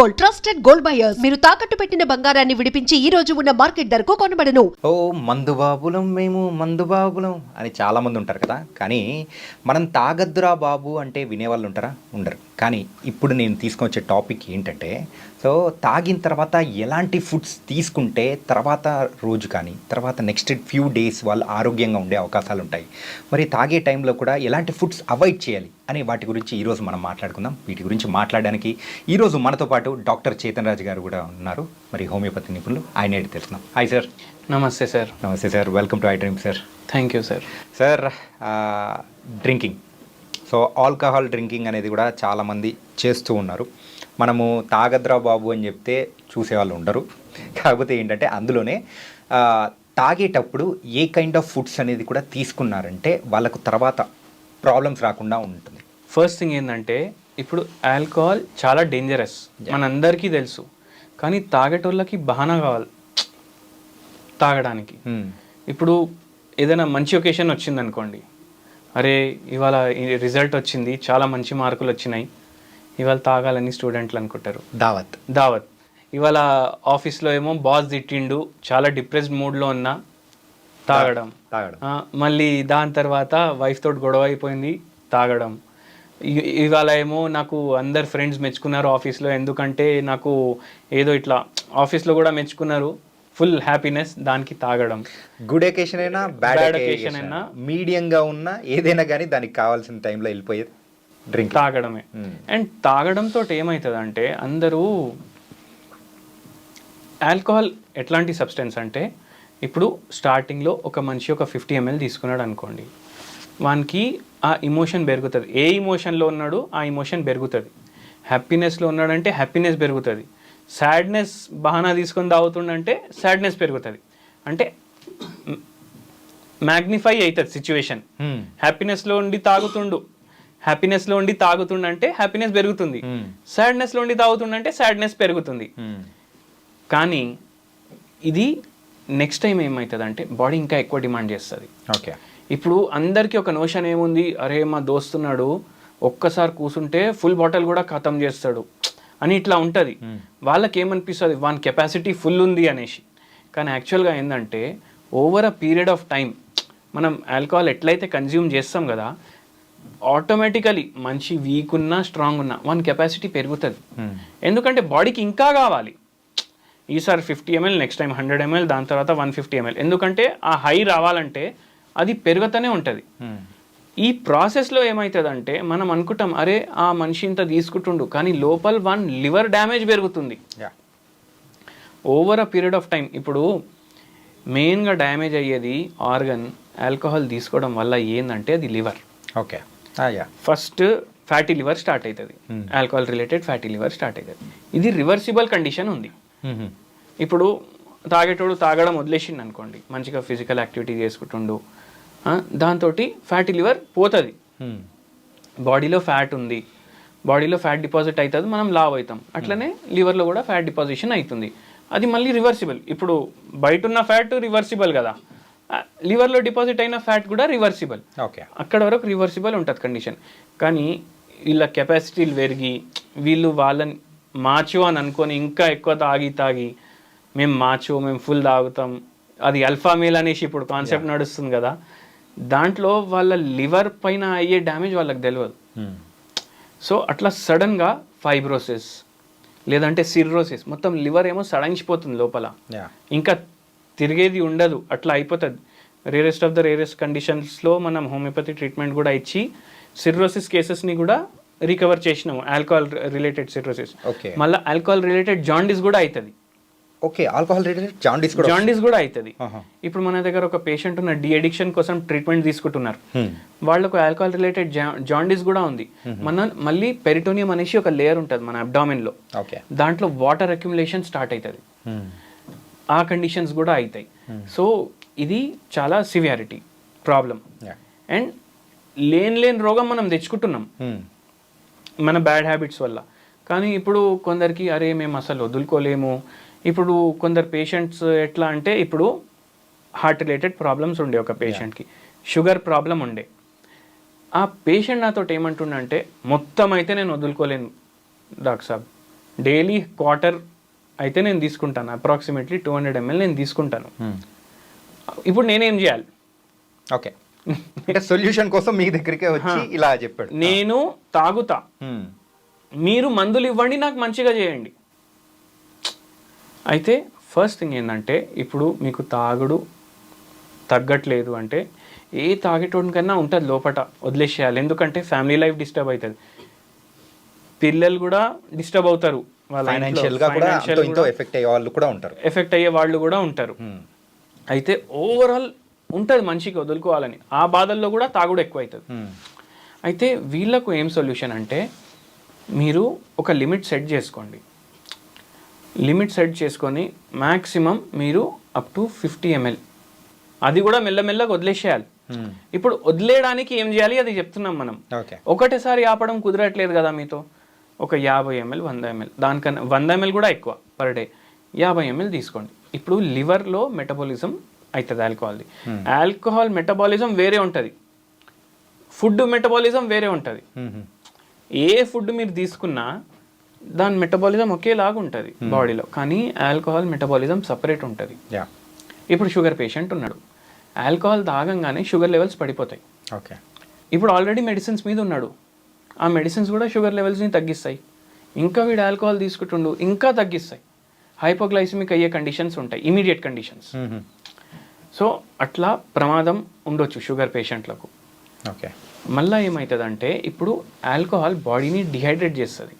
Gold trusted gold buyers మీరు తాకట్టు పెట్టిన బంగారాన్ని విడిపించి ఈ రోజు ఉన్న మార్కెట్ ధరకు కొనబడను. ఓ మందు బాబులం మేము మందు బాబులం అని చాలామంది ఉంటారు కదా. కానీ మనం తాగద్దురా బాబు అంటే వినేవాళ్ళు ఉంటారా? ఉండరు. కానీ ఇప్పుడు నేను తీసుకొచ్చే టాపిక్ ఏంటంటే సో తాగిన తర్వాత ఎలాంటి ఫుడ్స్ తీసుకుంటే తర్వాత రోజు కానీ తర్వాత నెక్స్ట్ ఫ్యూ డేస్ వాళ్ళు ఆరోగ్యంగా ఉండే అవకాశాలు ఉంటాయి. మరి తాగే టైంలో కూడా ఎలాంటి ఫుడ్స్ అవాయిడ్ చేయాలి అనే వాటి గురించి ఈరోజు మనం మాట్లాడుకుందాం. వీటి గురించి మాట్లాడడానికి ఈరోజు మనతో పాటు డాక్టర్ చేతన్ రాజు గారు కూడా ఉన్నారు. మరి హోమియోపతి నిపుణులు ఆయన తెలుసుకుందాం. Hi sir. నమస్తే సార్. నమస్తే sir. Welcome to I dream sir. Thank you sir. Sir drinking. So alcohol drinking అనేది కూడా చాలామంది చేస్తూ ఉన్నారు. మనము తాగద్రా బాబు అని చెప్తే చూసేవాళ్ళు ఉండరు. కాకపోతే ఏంటంటే అందులోనే తాగేటప్పుడు ఏ కైండ్ ఆఫ్ ఫుడ్స్ అనేది కూడా తీసుకున్నారంటే వాళ్ళకు తర్వాత ప్రాబ్లమ్స్ రాకుండా ఉంటుంది. ఫస్ట్ థింగ్ ఏంటంటే ఇప్పుడు ఆల్కహాల్ చాలా డేంజరస్ మనందరికీ తెలుసు. కానీ తాగేటోళ్ళకి బహానా కావాలి. తాగడానికి. Hmm. ఇప్పుడు ఏదైనా మంచి ఒకేషన్ వచ్చింది అనుకోండి అరే ఇవాళ రిజల్ట్ వచ్చింది చాలా మంచి మార్కులు వచ్చినాయి. ఇవాళ తాగాలని స్టూడెంట్లు అనుకుంటారు. దావత్. దావత్. ఇవాళ ఆఫీస్లో ఏమో బాస్ తిట్టిండు చాలా డిప్రెస్డ్ మూడ్లో ఉన్నా తాగడం. మళ్ళీ దాని తర్వాత వైఫ్ తోటి గొడవ అయిపోయింది తాగడం. ఇవాళ ఏమో నాకు అందరు ఫ్రెండ్స్ మెచ్చుకున్నారు ఆఫీస్లో ఎందుకంటే నాకు ఏదో ఇట్లా ఆఫీస్లో కూడా మెచ్చుకున్నారు ఫుల్ హ్యాపీనెస్ దానికి తాగడం. గుడ్ ఎకేషన్ అయినా బ్యాడ్ ఎకేషన్ అయినా. అయినా. మీడియంగా ఉన్నా ఏదైనా కానీ దానికి కావాల్సిన టైంలో వెళ్ళిపోయేది. డ్రింక్. తాగడమే. అండ్ తాగడంతో ఏమవుతుంది అంటే అందరూ ఆల్కహాల్ ఎట్లాంటి సబ్స్టెన్స్ అంటే ఇప్పుడు స్టార్టింగ్లో ఒక మనిషి ఒక ఫిఫ్టీ ఎంఎల్ తీసుకున్నాడు అనుకోండి. వానికి ఆ ఇమోషన్ పెరుగుతుంది. ఏ ఇమోషన్లో ఉన్నాడు ఆ ఇమోషన్ పెరుగుతుంది. హ్యాపీనెస్లో ఉన్నాడంటే హ్యాపీనెస్ పెరుగుతుంది. సాడ్నెస్ బహానా తీసుకొని తాగుతుండంటే సాడ్నెస్ పెరుగుతుంది. అంటే మ్యాగ్నిఫై అవుతుంది సిచ్యువేషన్. హ్యాపీనెస్లో ఉండి తాగుతుండు. హ్యాపీనెస్లో ఉండి తాగుతుండంటే హ్యాపీనెస్ పెరుగుతుంది. Hmm. సాడ్నెస్లో ఉండి తాగుతుండంటే సాడ్నెస్ పెరుగుతుంది. కానీ ఇది నెక్స్ట్ టైం ఏమవుతుంది అంటే బాడీ ఇంకా ఎక్కువ డిమాండ్ చేస్తుంది. ఓకే ఇప్పుడు అందరికీ ఒక నోషన్ ఏముంది? అరే మా దోస్తున్నాడు ఒక్కసారి కూసుంటే ఫుల్ బాటిల్ కూడా ఖతం చేస్తాడు అని ఇట్లా ఉంటుంది. వాళ్ళకి ఏమనిపిస్తుంది వాని కెపాసిటీ ఫుల్ ఉంది అనేసి. కానీ యాక్చువల్గా ఏంటంటే over a period of time మనం ఆల్కహాల్ ఎట్లయితే కన్జ్యూమ్ చేస్తాం కదా ఆటోమేటికలీ మంచి వీక్ ఉన్నా స్ట్రాంగ్ ఉన్నా వాని కెపాసిటీ పెరుగుతుంది. ఎందుకంటే బాడీకి ఇంకా కావాలి. ఈసారి fifty ML next time hundred ML దాని తర్వాత వన్ ఫిఫ్టీ ఎంఎల్ ఎందుకంటే ఆ హై రావాలంటే అది పెరుగుతూనే ఉంటుంది. ఈ ప్రాసెస్లో ఏమవుతుందంటే మనం అనుకుంటాం అరే ఆ మనిషి ఇంత తీసుకుంటుండు కానీ లోపల వన్ లివర్ డ్యామేజ్ పెరుగుతుంది. Over a period of time ఇప్పుడు మెయిన్గా డ్యామేజ్ అయ్యేది ఆర్గన్ ఆల్కహాల్ తీసుకోవడం వల్ల ఏందంటే అది liver. Okay first fatty liver start అవుతుంది alcohol related fatty liver start అవుతుంది ఇది రివర్సిబుల్ కండిషన్ ఉంది. ఇప్పుడు తాగేటోడు తాగడం వదిలేసిండు అనుకోండి. మంచిగా ఫిజికల్ యాక్టివిటీ చేసుకుంటుండు. దాంతో ఫ్యాటీ లివర్ పోతుంది. బాడీలో ఫ్యాట్ ఉంది. బాడీలో ఫ్యాట్ డిపాజిట్ అవుతుంది మనం లావ్ అవుతాం అట్లనే లివర్లో కూడా ఫ్యాట్ డిపాజిషన్ అవుతుంది అది మళ్ళీ రివర్సిబుల్ ఇప్పుడు బయట ఉన్న ఫ్యాట్ రివర్సిబుల్ కదా. లివర్లో డిపాజిట్ అయిన ఫ్యాట్ కూడా రివర్సిబుల్. ఓకే. అక్కడ వరకు రివర్సిబుల్ ఉంటుంది కండిషన్. కానీ వీళ్ళ కెపాసిటీలు పెరిగి వీళ్ళు వాళ్ళని మాచో అని అనుకొని ఇంకా ఎక్కువ తాగి తాగి మేము మాచో మేము ఫుల్ తాగుతాం. అది అల్ఫా మేల్ అనేసి ఇప్పుడు కాన్సెప్ట్ నడుస్తుంది కదా. దాంట్లో వాళ్ళ లివర్ పైన అయ్యే డ్యామేజ్ వాళ్ళకి తెలియదు సో అట్లా సడన్గా ఫైబ్రోసిస్ లేదంటే సిర్రోసిస్ మొత్తం లివర్ ఏమో సడంచిపోతుంది లోపల. ఇంకా తిరిగేది ఉండదు. అట్లా అయిపోతుంది. రేరెస్ట్ ఆఫ్ ద రేరెస్ట్ కండిషన్స్లో మనం హోమియోపతి ట్రీట్మెంట్ కూడా ఇచ్చి సిర్రోసిస్ కేసెస్ని కూడా రికవర్ చేసినాము. Alcohol related cirrhosis. ఓకే. మళ్ళీ ఆల్కహాల్ రిలేటెడ్ జాండీస్ కూడా అవుతుంది ఓకే ఆల్కహాల్ రిలేటెడ్ జాండీస్ కూడా జాండీస్ కూడా అవుతుంది. ఇప్పుడు మన దగ్గర ఒక పేషెంట్ ఉన్న డి అడిక్షన్ కోసం ట్రీట్మెంట్ తీసుకుంటున్నారు. వాళ్ళకు ఆల్కహాల్ రిలేటెడ్ జాండీస్ కూడా ఉంది. మన మళ్ళీ పెరిటోనియం అనేసి ఒక లేయర్ ఉంటుంది మన abdomen లో ఓకే. దాంట్లో వాటర్ అక్యుములేషన్ స్టార్ట్ అవుతుంది ఆ కండిషన్స్ కూడా అవుతాయి సో ఇది చాలా సివియారిటీ ప్రాబ్లం అండ్ లేని లేని రోగం మనం తెచ్చుకుంటున్నాం. మన బ్యాడ్ హ్యాబిట్స్ వల్ల. కానీ ఇప్పుడు కొందరికి అరే మేము అసలు వదులుకోలేము. ఇప్పుడు కొందరు పేషెంట్స్ ఎట్లా అంటే ఇప్పుడు హార్ట్ రిలేటెడ్ ప్రాబ్లమ్స్ ఉండే ఒక పేషెంట్కి షుగర్ ప్రాబ్లం ఉండే. ఆ పేషెంట్ నాతో ఏమంటుండంటే మొత్తం అయితే నేను వదులుకోలేను డాక్టర్ సాబ్. డైలీ క్వార్టర్ అయితే నేను తీసుకుంటాను. అప్రాక్సిమేట్లీ టూ హండ్రెడ్ ఎంఎల్ నేను తీసుకుంటాను. ఇప్పుడు నేనేం చేయాలి? ఓకే అంటే సొల్యూషన్ కోసం మీ దగ్గరికే వచ్చి ఇలా చెప్పాడు. నేను తాగుతా. Hmm. మీరు మందులు ఇవ్వండి నాకు మంచిగా చేయండి. అయితే ఫస్ట్ థింగ్ ఏంటంటే ఇప్పుడు మీకు తాగుడు తగ్గట్లేదు అంటే ఏ తాగేటోనికన్నా ఉంటుంది లోపట వదిలేసేయాలి. ఎందుకంటే ఫ్యామిలీ లైఫ్ డిస్టర్బ్ అవుతుంది. పిల్లలు కూడా డిస్టర్బ్ అవుతారు. ఫైనాన్షియల్గా కూడా ఇంతో ఎఫెక్ట్ అయ్యే వాళ్ళు కూడా ఉంటారు. ఎఫెక్ట్ అయ్యే వాళ్ళు కూడా ఉంటారు. Hmm. అయితే ఓవరాల్ ఉంటుంది మనిషికి వదులుకోవాలని. ఆ బాధల్లో కూడా తాగుడు ఎక్కువ అవుతుంది Hmm. అయితే వీళ్ళకు ఏం సొల్యూషన్ అంటే మీరు ఒక లిమిట్ సెట్ చేసుకోండి. లిమిట్ సెట్ చేసుకొని మ్యాక్సిమం మీరు అప్ టు ఫిఫ్టీ ఎంఎల్ అది కూడా మెల్లమెల్లగా వదిలేసేయాలి. Hmm. ఇప్పుడు వదిలేయడానికి ఏం చేయాలి? అది చెప్తున్నాం మనం. ఒకటేసారి ఆపడం కుదరట్లేదు కదా మీతో. ఒక యాభై ఎంఎల్ వంద ఎంఎల్. దానికన్నా వంద ఎంఎల్ కూడా ఎక్కువ పర్ డే యాభై ఎంఎల్ తీసుకోండి. ఇప్పుడు లివర్లో మెటబాలిజం అవుతుంది ఆల్కహాల్ది. ఆల్కహాల్ మెటబాలిజం వేరే ఉంటుంది. ఫుడ్ మెటబాలిజం వేరే ఉంటుంది. Hmm. ఏ ఫుడ్ మీరు తీసుకున్నా దాని మెటబాలిజం ఒకేలాగా ఉంటుంది బాడీలో. కానీ ఆల్కహాల్ మెటబాలిజం సపరేట్ ఉంటుంది. ఇప్పుడు షుగర్ పేషెంట్ ఉన్నాడు. ఆల్కహాల్ తాగంగానే షుగర్ లెవెల్స్ పడిపోతాయి. ఓకే ఇప్పుడు ఆల్రెడీ మెడిసిన్స్ మీద ఉన్నాడు. ఆ మెడిసిన్స్ కూడా షుగర్ లెవెల్స్ని తగ్గిస్తాయి. ఇంకా వీడు ఆల్కహాల్ తీసుకుంటుండు ఇంకా తగ్గిస్తాయి. హైపోగ్లైసిమిక్ అయ్యే కండిషన్స్ ఉంటాయి ఇమీడియట్ కండిషన్స్. సో అట్లా ప్రమాదం ఉండొచ్చు షుగర్ పేషెంట్లకు ఓకే. మళ్ళీ ఏమవుతుందంటే ఇప్పుడు ఆల్కహాల్ బాడీని డిహైడ్రేట్ చేస్తుంది.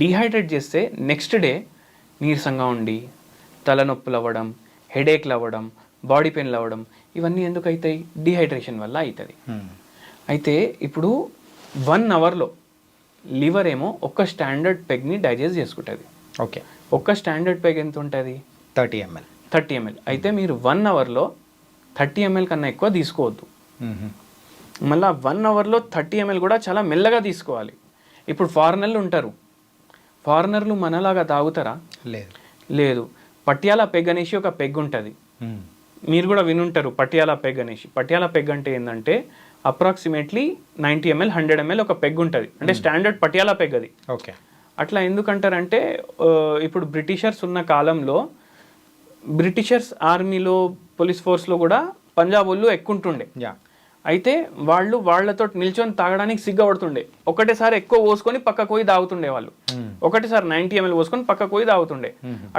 డిహైడ్రేట్ చేస్తే నెక్స్ట్ డే నీరసంగా ఉండి తలనొప్పులు అవ్వడం హెడేక్లు అవ్వడం బాడీ పెయిన్లు అవ్వడం ఇవన్నీ ఎందుకు అవుతాయి డిహైడ్రేషన్ వల్ల అవుతుంది. అయితే ఇప్పుడు వన్ అవర్లో లివర్ ఏమో ఒక్క స్టాండర్డ్ పెగ్ని డైజెస్ట్ చేసుకుంటుంది. ఓకే. ఒక్క స్టాండర్డ్ పెగ్ ఎంత ఉంటుంది? Thirty ML. Thirty ML. అయితే మీరు వన్ అవర్లో థర్టీ ఎంఎల్ కన్నా ఎక్కువ తీసుకోవద్దు. మళ్ళీ వన్ అవర్లో థర్టీ ఎంఎల్ కూడా చాలా మెల్లగా తీసుకోవాలి. ఇప్పుడు ఫారినర్లు ఉంటారు. ఫారినర్లు మనలాగా తాగుతారా? లేదు. లేదు. పటియాలా పెగ్ అనేసి ఒక పెగ్ ఉంటుంది. మీరు కూడా వినుంటారు పటియాలా పెగ్ అనేసి. పటియాలా పెగ్ అంటే ఏంటంటే approximately ninety ML hundred ML ఒక పెగ్ ఉంటుంది. అంటే స్టాండర్డ్ పటియాలా పెగ్ అది. ఓకే. అట్లా ఎందుకంటారంటే ఇప్పుడు బ్రిటిషర్స్ ఉన్న కాలంలో బ్రిటిషర్స్ ఆర్మీలో పోలీస్ ఫోర్స్లో కూడా పంజాబ్ వాళ్ళు ఎక్కువ ఉంటుండే యా. అయితే వాళ్ళు వాళ్ళతో నిల్చొని తాగడానికి సిగ్గపడుతుండే ఒకటేసారి ఎక్కువ పోసుకొని పక్కకు పోయి తాగుతుండే వాళ్ళు. ఒకటేసారి నైంటీ ఎంఎల్ పోసుకొని పక్కకు పోయి తాగుతుండే.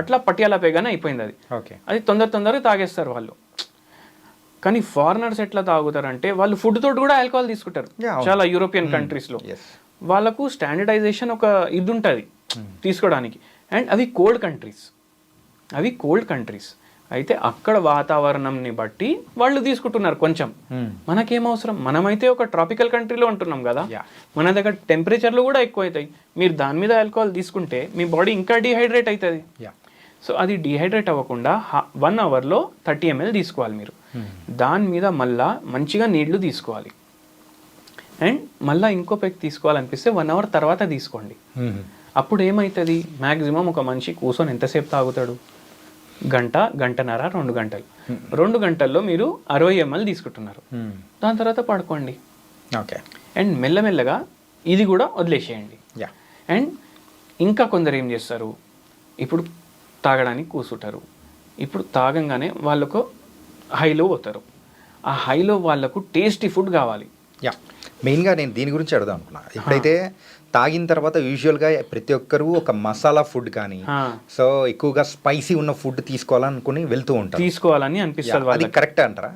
అట్లా పటియాలా పేగానే అయిపోయింది అది. ఓకే. అది తొందర తొందరగా తాగేస్తారు వాళ్ళు. కానీ ఫారినర్స్ ఎట్లా తాగుతారంటే వాళ్ళు ఫుడ్ తోటి కూడా ఆల్కహాల్ తీసుకుంటారు. చాలా యూరోపియన్ కంట్రీస్లో ఎస్ వాళ్ళకు స్టాండర్డైజేషన్ ఒక ఇది ఉంటుంది తీసుకోవడానికి. అండ్ అవి కోల్డ్ కంట్రీస్ అవి కోల్డ్ కంట్రీస్ అయితే అక్కడ వాతావరణంని బట్టి వాళ్ళు తీసుకుంటున్నారు కొంచెం. మనకేం అవసరం మనమైతే ఒక ట్రాపికల్ కంట్రీలో ఉంటున్నాం కదా. మన దగ్గర టెంపరేచర్లు కూడా ఎక్కువ అవుతాయి మీరు దాని మీద ఆల్కహాల్ తీసుకుంటే మీ బాడీ ఇంకా డిహైడ్రేట్ అవుతుంది. యా సో అది డిహైడ్రేట్ అవ్వకుండా వన్ అవర్లో థర్టీ ఎంఎల్ తీసుకోవాలి మీరు. దాని మీద మళ్ళా మంచిగా నీళ్ళు తీసుకోవాలి. అండ్ మళ్ళీ ఇంకో పెక్ తీసుకోవాలనిపిస్తే వన్ అవర్ తర్వాత తీసుకోండి. అప్పుడు ఏమవుతుంది మ్యాక్సిమం ఒక మనిషి కూర్చొని ఎంతసేపు తాగుతాడు? గంట గంటన్నర రెండు గంటలు. రెండు గంటల్లో మీరు అరవై ఎంఎల్ తీసుకుంటున్నారు. దాని తర్వాత పడుకోండి. ఓకే. అండ్ మెల్లమెల్లగా ఇది కూడా వదిలేసేయండి. అండ్ ఇంకా కొందరు ఏం చేస్తారు? ఇప్పుడు తాగడానికి కూర్చుంటారు ఇప్పుడు తాగంగానే వాళ్ళకు హైలో పోతారు. ఆ హైలో వాళ్ళకు టేస్టీ ఫుడ్ కావాలి. యా. మెయిన్గా నేను దీని గురించి అడుగుదాం అనుకున్నా. ఎప్పుడైతే తాగిన తర్వాత యూజువల్గా ప్రతి ఒక్కరు ఒక మసాలా ఫుడ్ కానీ సో ఎక్కువగా స్పైసీ ఉన్న ఫుడ్ తీసుకోవాలనుకుని వెళ్తూ ఉంటారు. తీసుకోవాలని అనిపిస్తుంది అది కరెక్ట్ అంటారా?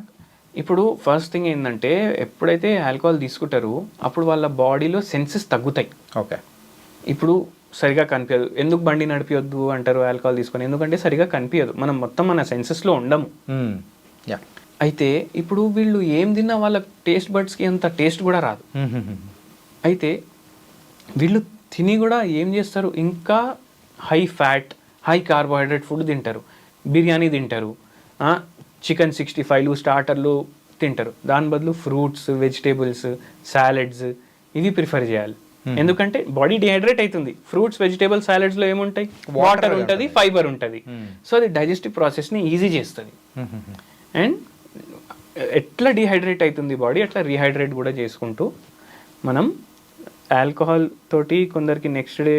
ఇప్పుడు ఫస్ట్ థింగ్ ఏంటంటే ఎప్పుడైతే ఆల్కహాల్ తీసుకుంటారో అప్పుడు వాళ్ళ బాడీలో సెన్సెస్ తగ్గుతాయి. ఓకే. ఇప్పుడు సరిగా కనిపించదు ఎందుకు బండి నడిపియొద్దు అంటారు ఆల్కహాల్ తీసుకొని? ఎందుకంటే సరిగా కనిపించదు మనం మొత్తం మన సెన్సెస్లో ఉండము. యా అయితే ఇప్పుడు వీళ్ళు ఏం తిన్నా వాళ్ళ టేస్ట్ బడ్స్కి అంత టేస్ట్ కూడా రాదు. అయితే వీళ్ళు తిని కూడా ఏం చేస్తారు? ఇంకా high fat high carbohydrate food తింటారు. బిర్యానీ తింటారు. చికెన్ సిక్స్టీ ఫైవ్లు స్టార్టర్లు తింటారు. దాని బదులు ఫ్రూట్స్ వెజిటేబుల్స్ సాలెడ్స్ ఇవి ప్రిఫర్ చేయాలి. ఎందుకంటే బాడీ డిహైడ్రేట్ అవుతుంది ఫ్రూట్స్ వెజిటేబుల్ సాలెడ్స్లో ఏముంటాయి? వాటర్ ఉంటుంది ఫైబర్ ఉంటుంది. సో అది డైజెస్టివ్ ప్రాసెస్ని ఈజీ చేస్తుంది. అండ్ ఎట్లా డిహైడ్రేట్ అవుతుంది బాడీ అట్లా రీహైడ్రేట్ కూడా చేసుకుంటూ మనం ఆల్కహాల్ తోటి కొందరికి next day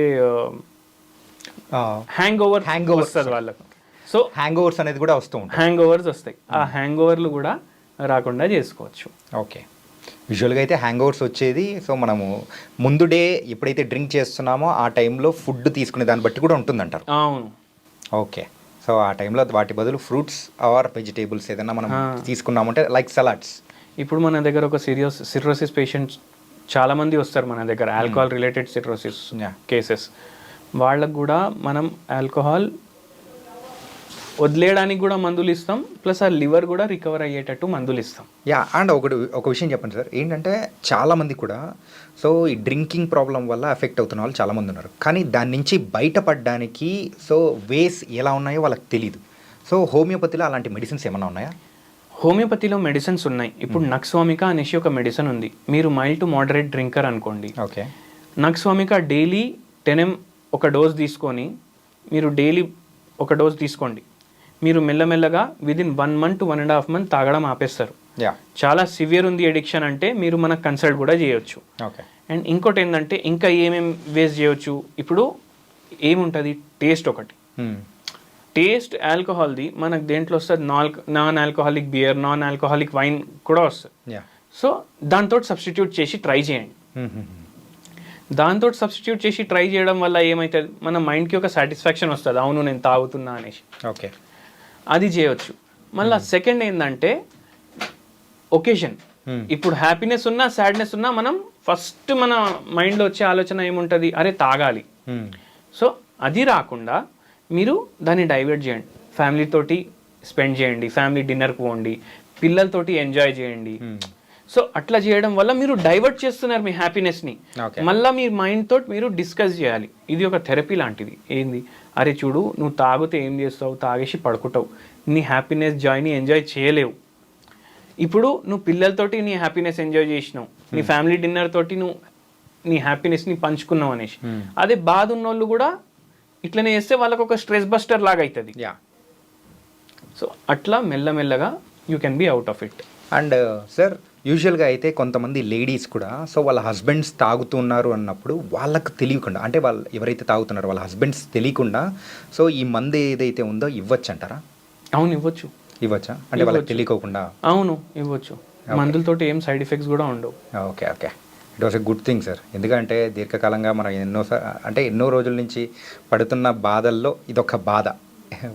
hangover hang Hangovers. వస్తుంది వాళ్ళకు. సో హ్యాంగ్ ఓవర్స్ అనేది కూడా వస్తూ ఉంటాయి హ్యాంగ్ ఓవర్స్ వస్తాయి. ఆ హ్యాంగ్ ఓవర్లు కూడా రాకుండా చేసుకోవచ్చు. ఓకే. యూజువల్గా అయితే హ్యాంగ్ ఓవర్స్ వచ్చేది సో మనము ముందు డే ఎప్పుడైతే డ్రింక్ చేస్తున్నామో ఆ టైంలో ఫుడ్ తీసుకునే దాన్ని బట్టి కూడా ఉంటుందంటారు. అవును. ఓకే. సో ఆ టైంలో వాటి బదులు ఫ్రూట్స్ ఆర్ వెజిటేబుల్స్ ఏదైనా మనం. తీసుకున్నామంటే లైక్ సలాడ్స్ ఇప్పుడు మన దగ్గర ఒక సీరియస్ సిర్రోసిస్ పేషెంట్స్ చాలా మంది వస్తారు మన దగ్గర alcohol related cirrhosis Yeah. Cases వాళ్ళకు కూడా మనం ఆల్కహాల్ వదిలేయడానికి కూడా మందులు ఇస్తాం. ప్లస్ ఆ లివర్ కూడా రికవర్ అయ్యేటట్టు మందులు ఇస్తాం. యా అండ్ ఒకటి ఒక విషయం చెప్పండి సార్. ఏంటంటే చాలామంది కూడా సో ఈ డ్రింకింగ్ ప్రాబ్లం వల్ల ఎఫెక్ట్ అవుతున్న వాళ్ళు చాలామంది ఉన్నారు. కానీ దాని నుంచి బయటపడడానికి సో వేస్ ఎలా ఉన్నాయో వాళ్ళకి తెలియదు సో హోమియోపతిలో అలాంటి మెడిసిన్స్ ఏమైనా ఉన్నాయా? హోమియోపతిలో మెడిసిన్స్ ఉన్నాయి. ఇప్పుడు నక్స్వామిక అనేసి ఒక మెడిసిన్ ఉంది. మీరు మైల్డ్ టు మోడరేట్ డ్రింకర్ అనుకోండి. Okay. Nux vomica daily ten M ఒక డోస్ తీసుకొని మీరు డైలీ ఒక డోస్ తీసుకోండి. మీరు మెల్లమెల్లగా within one month to one and half month తాగడం ఆపేస్తారు. యా చాలా సివియర్ ఉంది ఎడిక్షన్ అంటే మీరు మనకు కన్సల్ట్ కూడా చేయొచ్చు. ఓకే అండ్ ఇంకోటి ఏంటంటే ఇంకా ఏమేమి వేస్ట్ చేయొచ్చు? ఇప్పుడు ఏముంటుంది? టేస్ట్ ఒకటి. టేస్ట్ ఆల్కహాల్ది మనకు దేంట్లో వస్తుంది? నాల్ non alcoholic beer non alcoholic wine కూడా వస్తుంది. యా సో దాంతో సబ్స్టిట్యూట్ చేసి ట్రై చేయండి. దాంతో సబ్స్టిట్యూట్ చేసి ట్రై చేయడం వల్ల ఏమవుతుంది మన మైండ్కి ఒక సాటిస్ఫాక్షన్ వస్తుంది. అవును నేను తాగుతున్నా అనేసి. ఓకే అది చేయొచ్చు. మళ్ళీ సెకండ్ ఏంటంటే ఒకేషన్. ఇప్పుడు హ్యాపీనెస్ ఉన్నా సాడ్నెస్ ఉన్నా మనం ఫస్ట్ మన మైండ్లో వచ్చే ఆలోచన ఏముంటుంది? అరే తాగాలి. సో అది రాకుండా మీరు దాన్ని డైవర్ట్ చేయండి. ఫ్యామిలీ తోటి స్పెండ్ చేయండి. ఫ్యామిలీ డిన్నర్కి పోండి. పిల్లలతోటి ఎంజాయ్ చేయండి. సో అట్లా చేయడం వల్ల మీరు డైవర్ట్ చేస్తున్నారు మీ హ్యాపీనెస్ని. మళ్ళీ మీ మైండ్ తోటి మీరు డిస్కస్ చేయాలి. ఇది ఒక థెరపీ లాంటిది. ఏంది? అరే చూడు నువ్వు తాగితే ఏం చేస్తావు? తాగేసి పడుకుంటావు. నీ హ్యాపీనెస్ జాయ్ని ఎంజాయ్ చేయలేవు. ఇప్పుడు నువ్వు పిల్లలతోటి నీ హ్యాపీనెస్ ఎంజాయ్ చేసినావు. నీ ఫ్యామిలీ డిన్నర్ తోటి నువ్వు నీ హ్యాపీనెస్ని పంచుకున్నావు అనేసి. అదే బాధ ఉన్నోళ్ళు కూడా ఇట్లనే చేస్తే వాళ్ళకు ఒక స్ట్రెస్ బస్టర్ లాగా అవుతుంది యా. సో అట్లా మెల్లమెల్లగా you can be out of it. And sir యూజువల్గా అయితే కొంతమంది లేడీస్ కూడా సో వాళ్ళ హస్బెండ్స్ తాగుతున్నారు అన్నప్పుడు వాళ్ళకు తెలియకుండా అంటే వాళ్ళు ఎవరైతే తాగుతున్నారో వాళ్ళ హస్బెండ్స్ తెలియకుండా సో ఈ మందు ఏదైతే ఉందో ఇవ్వచ్చు అంటారా అవును ఇవ్వచ్చు. ఇవ్వచ్చా? అంటే వాళ్ళకి తెలియకోకుండా? అవును ఇవ్వచ్చు. మందులతోటి ఏం సైడ్ ఎఫెక్ట్స్ కూడా ఉండవు. Okay okay. It was a good thing sir ఎందుకంటే దీర్ఘకాలంగా మనం ఎన్నో అంటే ఎన్నో రోజుల నుంచి పడుతున్న బాధల్లో ఇదొక బాధ.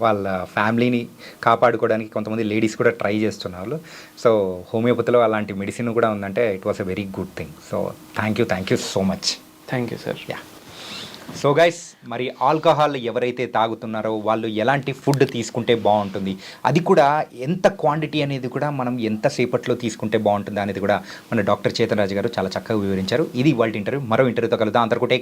వాళ్ళ ఫ్యామిలీని కాపాడుకోవడానికి కొంతమంది లేడీస్ కూడా ట్రై చేస్తున్నారు. సో హోమియోపతిలో అలాంటి మెడిసిన్ కూడా ఉందంటే it was a very good thing so thank you thank you so much thank you sir yeah so guys మరి ఆల్కహాల్ ఎవరైతే తాగుతున్నారో వాళ్ళు ఎలాంటి ఫుడ్ తీసుకుంటే బాగుంటుంది? అది కూడా ఎంత క్వాంటిటీ అనేది కూడా మనం ఎంత సేపట్లో తీసుకుంటే బాగుంటుంది అనేది కూడా మన డాక్టర్ చేతన్ రాజు గారు చాలా చక్కగా వివరించారు. ఇది వాళ్ళ ఇంటర్వ్యూ. మరో ఇంటర్వ్యూతో కలుద్దాం. అందరికీ